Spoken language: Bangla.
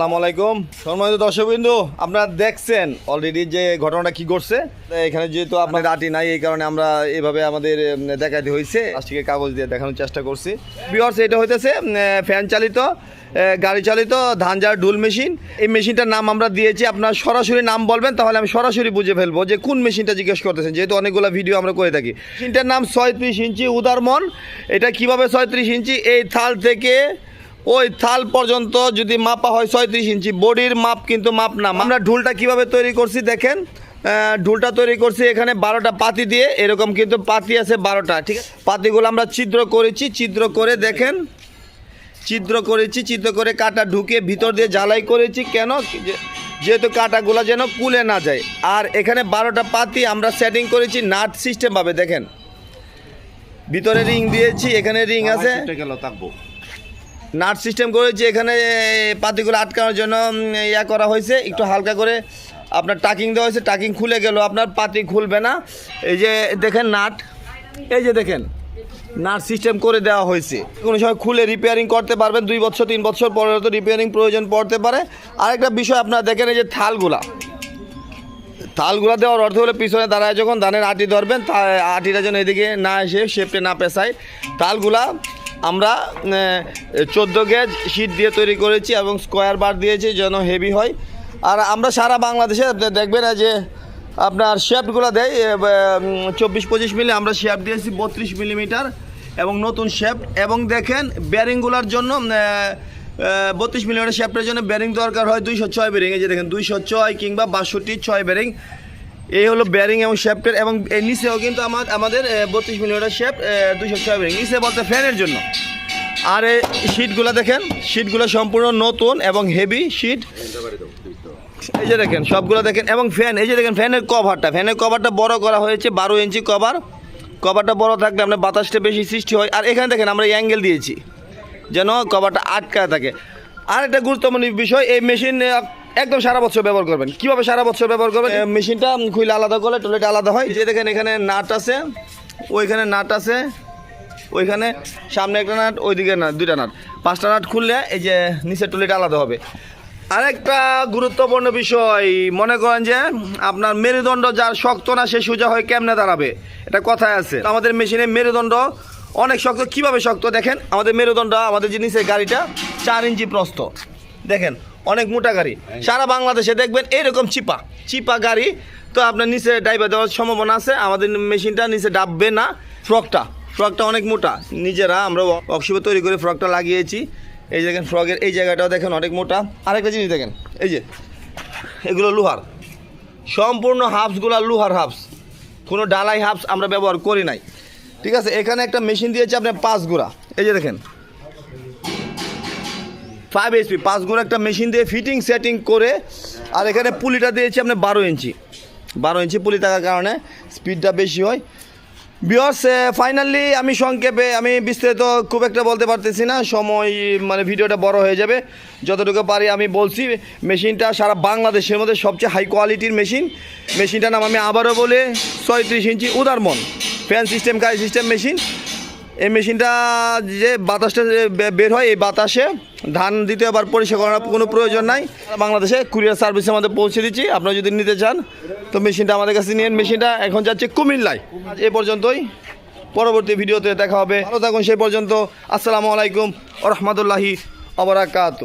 আসসালামু আলাইকুম। সম্মানিত দর্শকবিন্দু, আপনারা দেখছেন অলরেডি যে ঘটনাটা কি ঘটছে। এখানে যেহেতু আপনার আটি নাই, এই কারণে আমরা এভাবে আমাদের দেখাতে হয়েছে প্লাস্টিকের কাগজ দিয়ে দেখানোর চেষ্টা করছি। বিহর্স এটা হইতেছে ফ্যান চালিত গাড়ি চালিত ধান যার ডুল মেশিন। এই মেশিনটার নাম আমরা দিয়েছি, আপনার সরাসরি নাম বলবেন, তাহলে আমি সরাসরি বুঝে ফেলব যে কোন মেশিনটা জিজ্ঞেস করতেছেন। যেহেতু অনেকগুলো ভিডিও আমরা করে থাকি। মেশিনটার নাম ছয়ত্রিশ ইঞ্চি উদারমন। এটা কীভাবে ছয়ত্রিশ ইঞ্চি? এই থাল থেকে ওই থাল পর্যন্ত যদি মাপা হয় ছয়ত্রিশ ইঞ্চি বডির মাপ কিন্তু মাপ না। আমরা ঢুলটা কীভাবে তৈরি করছি দেখেন? ঢুলটা তৈরি করছি এখানে বারোটা পাতি দিয়ে এরকম কিন্তু পাতি আছে বারোটা ঠিক আছে? পাতিগুলো আমরা ছিদ্র করেছি ছিদ্র করে দেখেন। ছিদ্র করেছি ছিদ্র করে কাটা ঢুকে ভিতর দিয়ে জ্বালাই করেছি। কেন? যেহেতু কাটাগুলো যেন কুলে না যায়। আর এখানে বারোটা পাতি আমরা সেটিং করেছি নাট সিস্টেম ভাবে দেখেন। ভিতরে রিং দিয়েছি এখানে রিং আছে। থাকব। নাট সিস্টেম করে করেছি এখানে পাতিগুলো আটকানোর জন্য ইয়া করা হয়েছে। একটু হালকা করে আপনার টাকিং দেওয়া হয়েছে। টাকিং খুলে গেল, আপনার পাতি খুলবে না। এই যে দেখেন নাট। এই যে দেখেন, নাট সিস্টেম করে দেওয়া হয়েছে। কোনো সময় খুলে রিপেয়ারিং করতে পারবেন, দুই বছর, তিন বছর পরে তো রিপেয়ারিং প্রয়োজন পড়তে পারে। আরেকটা বিষয় আপনারা দেখেন, এই যে থালগুলা। থালগুলা দেওয়ার অর্থ হলো পিছনে দাঁড়ায় যখন ধানের আটি ধরবেন আটিটা যেন এদিকে না এসে শেপটে না পেশায় তালগুলা আমরা চোদ্দ গেজ শীট দিয়ে তৈরি করেছি এবং স্কোয়ার বার দিয়েছি যেন হেভি হয়। আর আমরা সারা বাংলাদেশে দেখবেন যে আপনার শেপগুলো দেয় চব্বিশ পঁচিশ মিলি, আমরা শেপ দিয়েছি বত্রিশ মিলিমিটার এবং নতুন শেপ এবং দেখেন ব্যারিংগুলোর জন্য বত্রিশ মিলিমিটার শেপটের জন্য ব্যারিং দরকার হয় দুইশো ছয় ব্যারিং এই যে দেখেন, দুইশো ছয় কিংবা বাষট্টি ছয় ব্যারিং এই হলো ব্যারিং এবং শেফটের এবং এর নিচেও কিন্তু আমার, আমাদের বত্রিশ মিলিমিটার শেপ দুইশো ছয় ব্যারিং নিচে বলতে ফ্যানের জন্য। আর এই শিটগুলো দেখেন শিটগুলো সম্পূর্ণ নতুন এবং হেভি শিট এই যে দেখেন, সবগুলো দেখেন, এবং ফ্যান এই যে দেখেন ফ্যানের কভারটা ফ্যানের কভারটা বড় করা হয়েছে, বারো ইঞ্চি কভার কভারটা বড় থাকলে আপনার বাতাসটা বেশি সৃষ্টি হয়। আর এখানে দেখেন, আমরা অ্যাঙ্গেল দিয়েছি, যেন কভারটা আটকায় থাকে। আর একটা গুরুত্বপূর্ণ বিষয়, এই মেশিন একদম সারা বছর ব্যবহার করবেন। কীভাবে সারা বছর ব্যবহার করবেন? মেশিনটা খুলে আলাদা করলে টয়লেট আলাদা হয়। যে দেখেন এখানে নাট আছে, ওইখানে নাট আছে, ওইখানে সামনে একটা নাট, ওইদিকে নাট, দুইটা নাট। পাঁচটা নাট খুললে এই যে নিচের টুলিটা আলাদা হবে। আরেকটা গুরুত্বপূর্ণ বিষয়, মনে করেন যে আপনার মেরুদণ্ড যার শক্ত না, সে সোজা হয় কেমনে দাঁড়াবে? এটা কথায় আছে। আমাদের মেশিনে মেরুদণ্ড অনেক শক্ত। কীভাবে শক্ত? দেখেন, আমাদের মেরুদণ্ড আমাদের যে নিচের গাড়িটা, চার ইঞ্চি প্রস্থ। দেখেন, অনেক মোটা গাড়ি। সারা বাংলাদেশে দেখবেন এরকম চিপা। চিপা গাড়ি, তো আপনার নিচে ডাইভার দেওয়ার সম্ভাবনা আছে। আমাদের মেশিনটা নিচে ডাববে না। ফ্রকটা ফ্রকটা অনেক মোটা। নিজেরা আমরা অক্সিপে তৈরি করে ফ্রকটা লাগিয়েছি। এই দেখেন ফ্রকের এই জায়গাটাও দেখেন অনেক মোটা। আরেকটা জিনিস দেখেন, এই যে, এগুলো লোহার। সম্পূর্ণ হাফসগুলো লোহার হাফস। কোনো ডালাই হাফস আমরা ব্যবহার করি নাই। ঠিক আছে, এখানে একটা মেশিন দিয়েছে আপনার পাঁচ গুঁড়া। এই যে দেখেন ফাইভ এইচপি পাঁচ গুঁড়া একটা মেশিন দিয়ে ফিটিং সেটিং করে, আর এখানে পুলিটা দিয়েছি আপনার বারো ইঞ্চি। বারো ইঞ্চি পুলি থাকার কারণে স্পিডটা বেশি হয়। বিয়স ফাইনালি আমি সংক্ষেপে, আমি বিস্তারিত খুব একটা বলতে পারতেছি না, সময় মানে ভিডিওটা বড় হয়ে যাবে। যতটুকু পারি আমি বলছি মেশিনটা সারা বাংলাদেশের মধ্যে সবচেয়ে হাই কোয়ালিটির মেশিন মেশিনটার নাম আমি আবারও বলে, ছয়ত্রিশ ইঞ্চি উদারমন। ফ্যান সিস্টেম গাড়ি সিস্টেম মেশিন এই মেশিনটা যে বাতাসটা বের হয়, এই বাতাসে ধান দিতে আবার পরিষেবা করার কোনো প্রয়োজন নাই। বাংলাদেশে কুরিয়ার সার্ভিসে আমাদের পৌঁছে দিচ্ছি, আপনারা যদি নিতে চান, তো মেশিনটা আমাদের কাছে নিয়ে মেশিনটা এখন যাচ্ছে কুমিল্লায়। এ পর্যন্তই, পরবর্তী ভিডিওতে দেখা হবে। ভালো থাকুন সেই পর্যন্ত। আসসালামু আলাইকুম ও রহমতুল্লাহি অবরাকাত